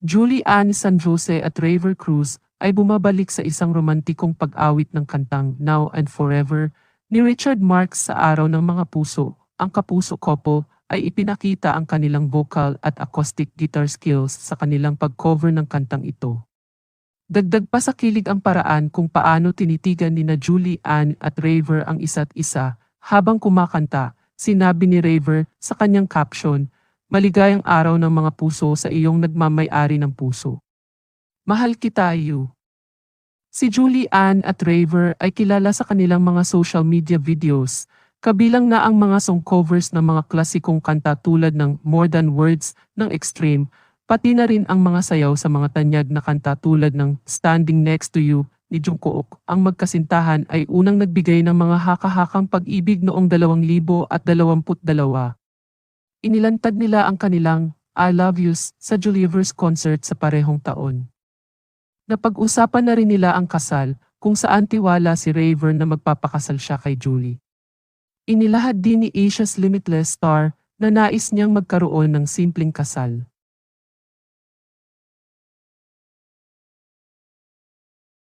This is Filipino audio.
Julie Ann San Jose at Raver Cruz ay bumabalik sa isang romantikong pag-awit ng kantang Now and Forever ni Richard Marx sa Araw ng Mga Puso. Ang Kapuso Couple ay ipinakita ang kanilang vocal at acoustic guitar skills sa kanilang pag-cover ng kantang ito. Dagdag pa sa kilig ang paraan kung paano tinitigan ni na Julie Ann at Raver ang isa't isa habang kumakanta. Sinabi ni Raver sa kanyang caption, Maligayang araw ng mga puso sa iyong nagmamay-ari ng puso. Mahal kita, you. Si Julie Ann at Raver ay kilala sa kanilang mga social media videos, kabilang na ang mga song covers ng mga klasikong kanta tulad ng More Than Words ng Extreme, pati na rin ang mga sayaw sa mga tanyag na kanta tulad ng Standing Next to You ni Jungkook. Ang magkasintahan ay unang nagbigay ng mga haka-hakang pag-ibig noong 2022. Inilantad nila ang kanilang I Love Yous sa Julieverse concert sa parehong taon. Napag-usapan na rin nila ang kasal kung saan tiwala si Raver na magpapakasal siya kay Julie. Inilahad din ni Asia's Limitless Star na nais niyang magkaroon ng simpleng kasal.